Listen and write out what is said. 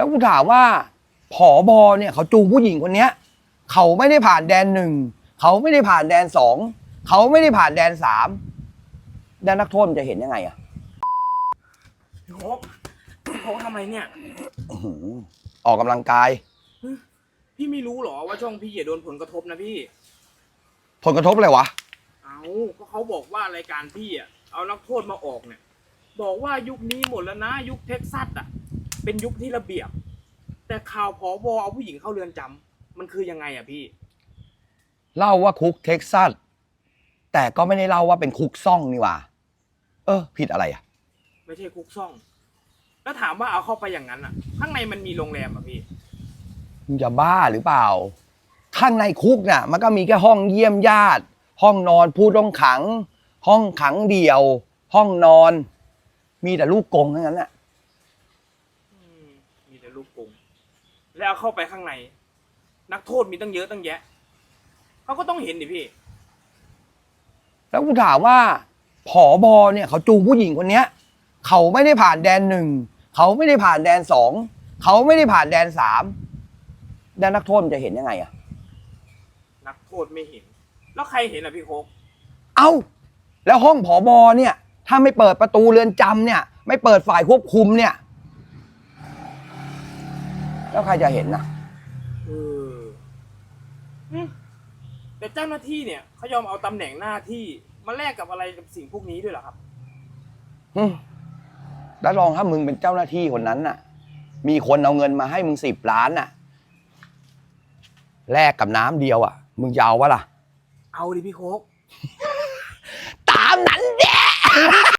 แล้วกูถามว่าผอบอเนี่ยเขาจูงผู้หญิงคนเนี้ยเขาไม่ได้ผ่านแดนหนึ่งเขาไม่ได้ผ่านแดนสองเขาไม่ได้ผ่านแดนสามแดนนักโทษมันจะเห็นยังไงอะพี่โคกพี่โคกทำไมเนี่ย อื้อหือออกกำลังกาย พี่ไม่รู้เหรอว่าช่องพี่อย่าโดนผลกระทบนะพี่ ผลกระทบอะไรวะ เอาก็เขาบอกว่ารายการพี่อะ เอานักโทษมาออกเนี่ย บอกว่ายุคนี้หมดแล้วนะ ยุคเท็กซัสอะ เป็นยุคที่ระเบียบ แต่ข่าวผอบอเอาผู้หญิงเข้าเรือนจำมันคือยังไงอะพี่ เล่าว่าคุกเท็กซัสแต่ก็ไม่ได้เล่าว่าเป็นคุกซ่องนี่หว่า เออ ผิดอะไรอะ ไม่ใช่คุกซ่อง แล้วถามว่าเอาเข้าไปอย่างนั้นอะข้างในมันมีโรงแรมอะพี่ มึงจะบ้าหรือเปล่า ข้างในคุกน่ะ มันก็มีแค่ห้องเยี่ยมญาติ ห้องนอนผู้ต้องขัง ห้องขังเดี่ยว ห้องนอน มีแต่ลูกกรงทั้งนั้นน่ะอืมมีแต่ ลูกกรงแล้วเอาเข้าไปข้างใน นักโทษมีตั้งเยอะตั้งแยะเขาก็ต้องเห็นดิพี่ แล้วกูถามว่าผอบอเนี่ยเขาจูงผู้หญิงคนเนี้ย เขาไม่ได้ผ่านแดนหนึ่งเขาไม่ได้ผ่านแดนสองเขาไม่ได้ผ่านแดนสามแดนนักโทษมันจะเห็นยังไงอะนักโทษไม่เห็น แล้วใครเห็นอะพี่โคกเอ้า แล้วห้องผอบอเนี่ย ถ้าไม่เปิดประตูเรือนจำเนี่ย ไม่เปิดฝ่ายควบคุมเนี่ย แล้วใครจะเห็นนะเอออืมแต่เจ้าหน้าที่เนี่ยเขายอมเอาตำแหน่งหน้าที่มาแลกกับอะไรกับสิ่งพวกนี้ด้วยเหรอครับ อืมแล้วลองถ้ามึงเป็นเจ้าหน้าที่คนนั้นน่ะ มีคนเอาเงินมาให้มึงสิบล้านน่ะ แลกกับน้ำเดียวอะ มึงจะเอาวะล่ะ เอาดิพี่โคก ตามนั้นเด้